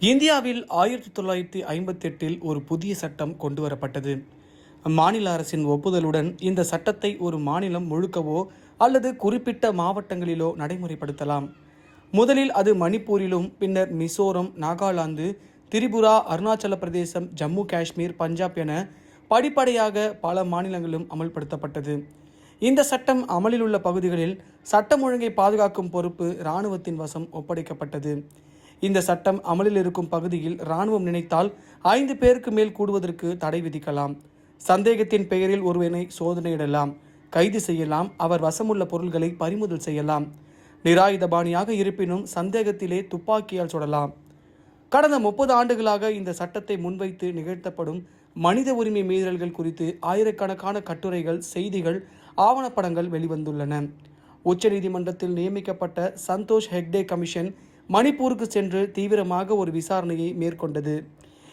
இந்தியாவில் ஆயிரத்தி தொள்ளாயிரத்தி ஐம்பத்தெட்டில் ஒரு புதிய சட்டம் கொண்டு வரப்பட்டது மாநில அரசின் ஒப்புதலுடன் இந்த சட்டத்தை ஒரு மாநிலம் முழுக்கவோ அல்லது குறிப்பிட்ட மாவட்டங்களிலோ நடைமுறைப்படுத்தலாம். முதலில் அது மணிப்பூரிலும் பின்னர் மிசோரம் நாகாலாந்து திரிபுரா அருணாச்சல பிரதேசம் ஜம்மு காஷ்மீர் பஞ்சாப் என படிப்படியாக பல மாநிலங்களிலும் அமல்படுத்தப்பட்டது. இந்த சட்டம் அமலில் உள்ள பகுதிகளில் சட்டம் ஒழுங்கை பாதுகாக்கும் பொறுப்பு இராணுவத்தின் வசம் ஒப்படைக்கப்பட்டது. இந்த சட்டம் அமலில் இருக்கும் பகுதியில் இராணுவம் நினைத்தால் ஐந்து பேருக்கு மேல் கூடுவதற்கு தடை விதிக்கலாம். சந்தேகத்தின் பெயரில் ஒருவனை சோதனையிடலாம். கைது செய்யலாம். அவர் வசமுள்ள பொருள்களை பறிமுதல் செய்யலாம். நிராயுதபாணியாக இருப்பினும் சந்தேகத்திலே துப்பாக்கியால் சுடலாம். கடந்த முப்பது ஆண்டுகளாக இந்த சட்டத்தை முன்வைத்து நிகழ்த்தப்படும் மனித உரிமை மீறல்கள் குறித்து ஆயிரக்கணக்கான கட்டுரைகள் செய்திகள் ஆவணப்படங்கள் வெளிவந்துள்ளன. உச்சநீதிமன்றத்தில் நியமிக்கப்பட்ட சந்தோஷ் ஹெக்டே கமிஷன் மணிப்பூருக்கு சென்று தீவிரமாக ஒரு விசாரணையை மேற்கொண்டது.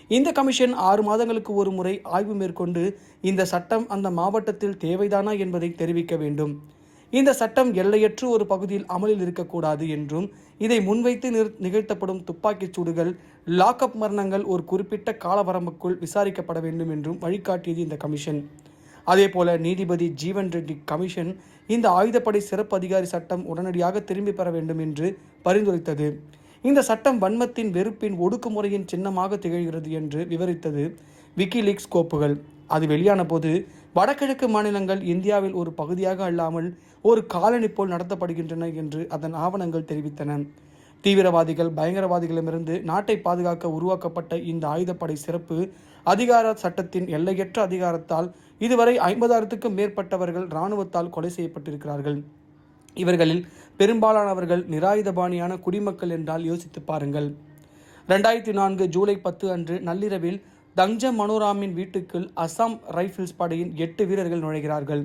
இந்த கமிஷன் ஆறு மாதங்களுக்கு ஒரு முறை ஆய்வு மேற்கொண்டு இந்த சட்டம் அந்த மாவட்டத்தில் தேவைதானா என்பதை தெரிவிக்க வேண்டும். இந்த சட்டம் எல்லையற்று ஒரு பகுதியில் அமலில் இருக்கக்கூடாது என்றும் இதை முன்வைத்து நிறு- நிகழ்த்தப்படும் துப்பாக்கிச் சூடுகள் லாக்அப் மரணங்கள் ஒரு குறிப்பிட்ட காலவரம்புக்குள் விசாரிக்கப்பட வேண்டும் என்றும் வழிகாட்டியது இந்த கமிஷன். அதேபோல நீதிபதி ஜீவன் ரெட்டி கமிஷன் இந்த ஆயுதப்படை சிறப்பு அதிகாரி சட்டம் உடனடியாக திரும்பி பெற வேண்டும் என்று பரிந்துரைத்தது. இந்த சட்டம் வன்மத்தின் வெறுப்பின் ஒடுக்குமுறையின் சின்னமாக திகழ்கிறது என்று விவரித்தது விக்கிலீக்ஸ் கோப்புகள். அது வெளியான போது வடகிழக்கு மாநிலங்கள் இந்தியாவில் ஒரு பகுதியாக அல்லாமல் ஒரு காலனி போல் நடத்தப்படுகின்றன என்று அதன் ஆவணங்கள் தெரிவித்தன. தீவிரவாதிகள் பயங்கரவாதிகளிடமிருந்து நாட்டை பாதுகாக்க உருவாக்கப்பட்ட இந்த ஆயுதப்படை சிறப்பு அதிகார சட்டத்தின் எல்லையற்ற அதிகாரத்தால் இதுவரை ஐம்பதாயிரத்துக்கும் மேற்பட்டவர்கள் இராணுவத்தால் கொலை செய்யப்பட்டிருக்கிறார்கள். இவர்களில் பெரும்பாலானவர்கள் நிராயுதபாணியான குடிமக்கள் என்றால் யோசித்து பாருங்கள். ரெண்டாயிரத்தி நான்கு ஜூலை பத்து அன்று நள்ளிரவில் தங்ஜ மனோராமின் வீட்டுக்குள் அசாம் ரைஃபிள்ஸ் படையின் எட்டு வீரர்கள் நுழைகிறார்கள்.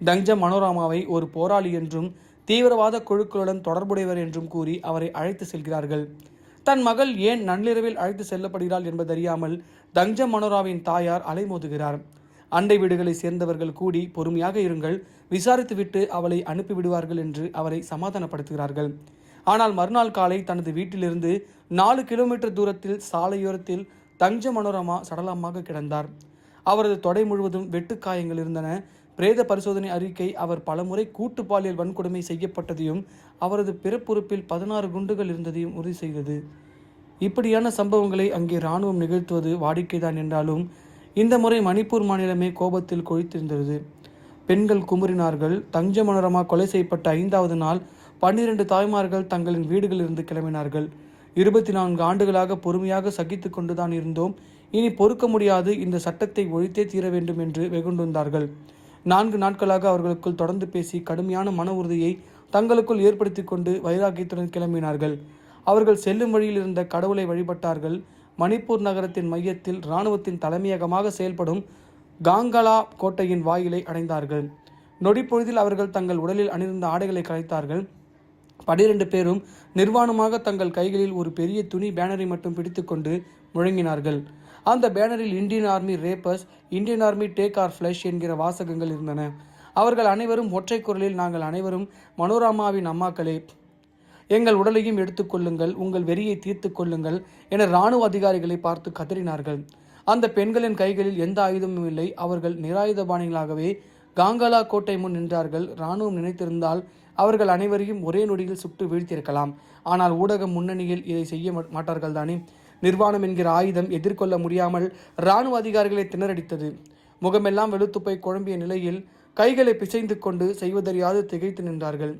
தங்ஜ மனோராமாவை ஒரு போராளி என்றும் தீவிரவாத குழுக்களுடன் தொடர்புடையவர் என்றும் கூறி அவரை அழைத்து செல்கிறார்கள். தன் மகள் ஏன் நள்ளிரவில் அழைத்து செல்லப்படுகிறாள் என்பதறியாமல் தஞ்ச மனோராவின் தாயார் அலைமோதுகிறார். அண்டை வீடுகளை சேர்ந்தவர்கள் கூடி பொறுமையாக இருங்கள் விசாரித்துவிட்டு அவளை அனுப்பிவிடுவார்கள் என்று அவரை சமாதானப்படுத்துகிறார்கள். ஆனால் மறுநாள் காலை தனது வீட்டிலிருந்து நாலு கிலோமீட்டர் தூரத்தில் சாலையோரத்தில் தஞ்ச மனோரமா சடலமாக கிடந்தார். அவரது தொடை முழுவதும் வெட்டுக்காயங்கள் இருந்தன. பிரேத பரிசோதனை அறிக்கை அவர் பலமுறை கூட்டு பாலியல் வன்கொடுமை செய்யப்பட்டதையும் அவரது பிறப்புறுப்பில் பதினாறு குண்டுகள் இருந்ததையும் உறுதி செய்தது. இப்படியான சம்பவங்களை அங்கே இராணுவம் நிகழ்த்துவது வாடிக்கைதான் என்றாலும் இந்த முறை மணிப்பூர் மாநிலமே கோபத்தில் கொழித்திருந்தது. பெண்கள் குமுறினார்கள். தஞ்ச மனோரமா கொலை செய்யப்பட்ட ஐந்தாவது நாள் பன்னிரண்டு தாய்மார்கள் தங்களின் வீடுகளிலிருந்து கிளம்பினார்கள். இருபத்தி நான்கு ஆண்டுகளாக பொறுமையாக சகித்து கொண்டுதான் இருந்தோம். இனி பொறுக்க முடியாது. இந்த சட்டத்தை ஒழித்தே தீர வேண்டும் என்று வெகுண்டுந்தார்கள் நான்கு நாட்களாக அவர்களுக்குள் தொடர்ந்து பேசி கடுமையான மன உறுதியை தங்களுக்குள் ஏற்படுத்தி கொண்டு வைராக்கியத்துடன் கிளம்பினார்கள். அவர்கள் செல்லும் வழியில் இருந்த கடவுளை வழிபட்டார்கள். மணிப்பூர் நகரத்தின் மையத்தில் இராணுவத்தின் தலைமையகமாக செயல்படும் காங்கலா கோட்டையின் வாயிலை அடைந்தார்கள். நொடிப்பொழுதில் அவர்கள் தங்கள் உடலில் அணிந்த ஆடைகளை கலைத்தார்கள். பனிரெண்டு பேரும் நிர்வாணமாக தங்கள் கைகளில் ஒரு பெரிய துணி பேனரை மட்டும் பிடித்துக்கொண்டு முழங்கினார்கள். அந்த பேனரில் Indian army rapers Indian army take our flesh என்கிற வாசகங்கள் இருந்தன. அவர்கள் அனைவரும் ஒற்றை குரலில் நாங்கள் அனைவரும் மனோராமாவின் அம்மாக்களே எங்கள் உடலையும் எடுத்துக்கொள்ளுங்கள் உங்கள் வெறியை தீர்த்து கொள்ளுங்கள் என இராணுவ அதிகாரிகளை பார்த்து கதறினார்கள். அந்த பெண்களின் கைகளில் எந்த ஆயுதமும் இல்லை. அவர்கள் நிராயுதபாணிகளாகவே காங்கலா கோட்டை முன் நின்றார்கள். இராணுவம் நினைத்திருந்தால் அவர்கள் அனைவரையும் ஒரே நொடியில் சுட்டு வீழ்த்தியிருக்கலாம். ஆனால் ஊடக முன்னணியில் இதை செய்ய மாட்டார்கள் தானே நிர்வாணம் என்கிற ஆயுதம் எதிர்கொள்ள முடியாமல் இராணுவ அதிகாரிகளை திணறடித்தது. முகமெல்லாம் வெளுத்துப்பை குழம்பிய நிலையில் கைகளை பிசைந்து கொண்டு செய்வதறியாது திகைத்து நின்றார்கள்.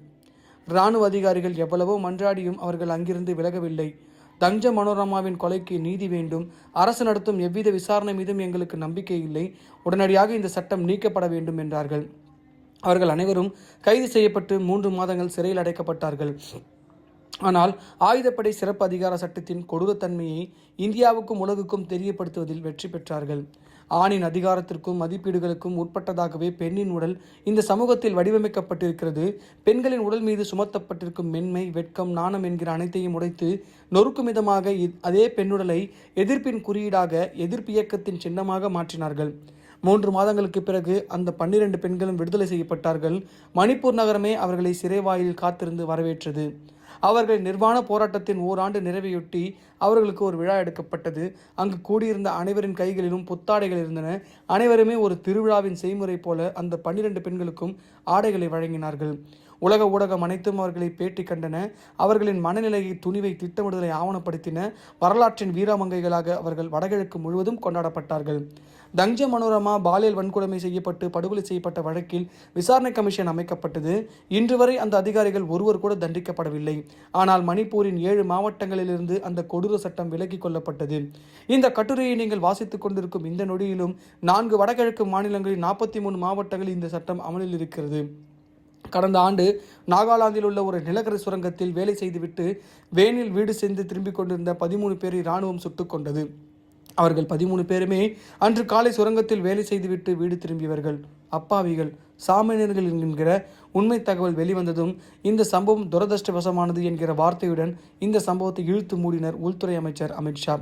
இராணுவ அதிகாரிகள் எவ்வளவோ மன்றாடியும் அவர்கள் அங்கிருந்து விலகவில்லை. தஞ்ச மனோரமாவின் கொலைக்கு நீதி வேண்டும். அரசு நடத்தும் எவ்வித விசாரணை மீதும் எங்களுக்கு நம்பிக்கை இல்லை. உடனடியாக இந்த சட்டம் நீக்கப்பட வேண்டும் என்றார்கள். அவர்கள் அனைவரும் கைது செய்யப்பட்டு மூன்று மாதங்கள் சிறையில் அடைக்கப்பட்டார்கள். ஆனால் ஆயுதப்படை சிறப்பு அதிகார சட்டத்தின் கொடூரத்தன்மையை இந்தியாவுக்கும் உலகுக்கும் தெரியப்படுத்துவதில் வெற்றி பெற்றார்கள். ஆணின் அதிகாரத்திற்கும் மதிப்பீடுகளுக்கும் உட்பட்டதாகவே பெண்ணின் உடல் இந்த சமூகத்தில் வடிவமைக்கப்பட்டிருக்கிறது. பெண்களின் உடல் மீது சுமத்தப்பட்டிருக்கும் மென்மை வெட்கம் நாணம் என்கிற அனைத்தையும் உடைத்து நொறுக்கும் விதமாக இ- அதே பெண்ணுடலை எதிர்ப்பின் குறியீடாக எதிர்ப்பு இயக்கத்தின் சின்னமாக மாற்றினார்கள். மூன்று மாதங்களுக்கு பிறகு அந்த பன்னிரண்டு பெண்களும் விடுதலை செய்யப்பட்டார்கள். மணிப்பூர் நகரமே அவர்களை சிறைவாயில் காத்திருந்து வரவேற்றது. அவர்களின் நிர்வாண போராட்டத்தின் ஓராண்டு நிறைவையொட்டி அவர்களுக்கு ஒரு விழா எடுக்கப்பட்டது. அங்கு கூடியிருந்த அனைவரின் கைகளிலும் புத்தாடைகள் இருந்தன. அனைவருமே ஒரு திருவிழாவின் செய்முறை போல அந்த பன்னிரண்டு பெண்களுக்கும் ஆடைகளை வழங்கினார்கள். உலக ஊடகம் அனைத்தும் அவர்களை பேட்டி கண்டன. அவர்களின் மனநிலையை துணிவை திட்டமிடுதலை ஆவணப்படுத்தின. வரலாற்றின் வீராமங்கைகளாக அவர்கள் வடகிழக்கு முழுவதும் கொண்டாடப்பட்டார்கள். தஞ்ச மனோரமா பாலியல் வன்கொடுமை செய்யப்பட்டு படுகொலை செய்யப்பட்ட வழக்கில் விசாரணை கமிஷன் அமைக்கப்பட்டது. இன்று வரை அந்த அதிகாரிகள் ஒருவர் கூட தண்டிக்கப்படவில்லை. ஆனால் மணிப்பூரின் ஏழு மாவட்டங்களிலிருந்து அந்த கொடூர சட்டம் விலக்கிக் கொள்ளப்பட்டது. இந்த கட்டுரையை நீங்கள் வாசித்துக் கொண்டிருக்கும் இந்த நொடியிலும் நான்கு வடகிழக்கு மாநிலங்களில் நாற்பத்தி மூணு மாவட்டங்களில் இந்த சட்டம் அமலில் இருக்கிறது. கடந்த ஆண்டு நாகாலாந்தில் உள்ள ஒரு நிலக்கரி சுரங்கத்தில் வேலை செய்துவிட்டு வேனில் வீடு சென்று திரும்பிக் கொண்டிருந்த பதிமூணு பேரை இராணுவம் சுட்டுக் கொண்டது அவர்கள் பதிமூணு பேருமே அன்று காலை சுரங்கத்தில் வேலை செய்துவிட்டு வீடு திரும்பியவர்கள். அப்பாவிகள் சாமானியர்கள் என்கிற உண்மை தகவல் வெளிவந்ததும் இந்த சம்பவம் துரதிருஷ்டவசமானது என்கிற வார்த்தையுடன் இந்த சம்பவத்தை இழுத்து மூடினர் உள்துறை அமைச்சர் அமித்ஷா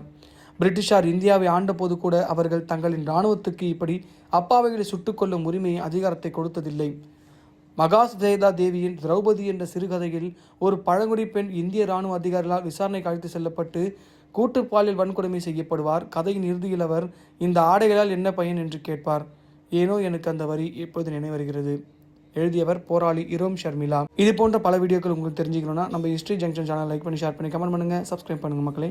பிரிட்டிஷார் இந்தியாவை ஆண்டபோது கூட அவர்கள் தங்களின் இராணுவத்துக்கு இப்படி அப்பாவிகளை சுட்டுக்கொள்ளும் உரிமையை அதிகாரத்தை கொடுத்ததில்லை. மகாஸ்வேதா தேவியின் திரௌபதி என்ற சிறுகதையில் ஒரு பழங்குடி பெண் இந்திய இராணுவ அதிகாரிகளால் விசாரணைக்கு அழைத்து செல்லப்பட்டு கூட்டுப்பாலியல் வன்கொடுமை செய்யப்படுவார். கதையின் இறுதியில் அவர் இந்த ஆடைகளால் என்ன பயன்? என்று கேட்பார். ஏனோ எனக்கு அந்த வரி எப்போது நினைவருகிறது எழுதியவர் போராளி இரோம் ஷர்மிளா. இது போன்ற பல வீடியோக்கள் உங்களுக்கு தெரிஞ்சுக்கணும்னா நம்ம ஹிஸ்ட்ரி ஜங்ஷன் சேனல் லைக் பண்ணி ஷேர் பண்ணி கமெண்ட் பண்ணுங்கள் சப்ஸ்கிரைப் பண்ணுங்கள் மக்களே.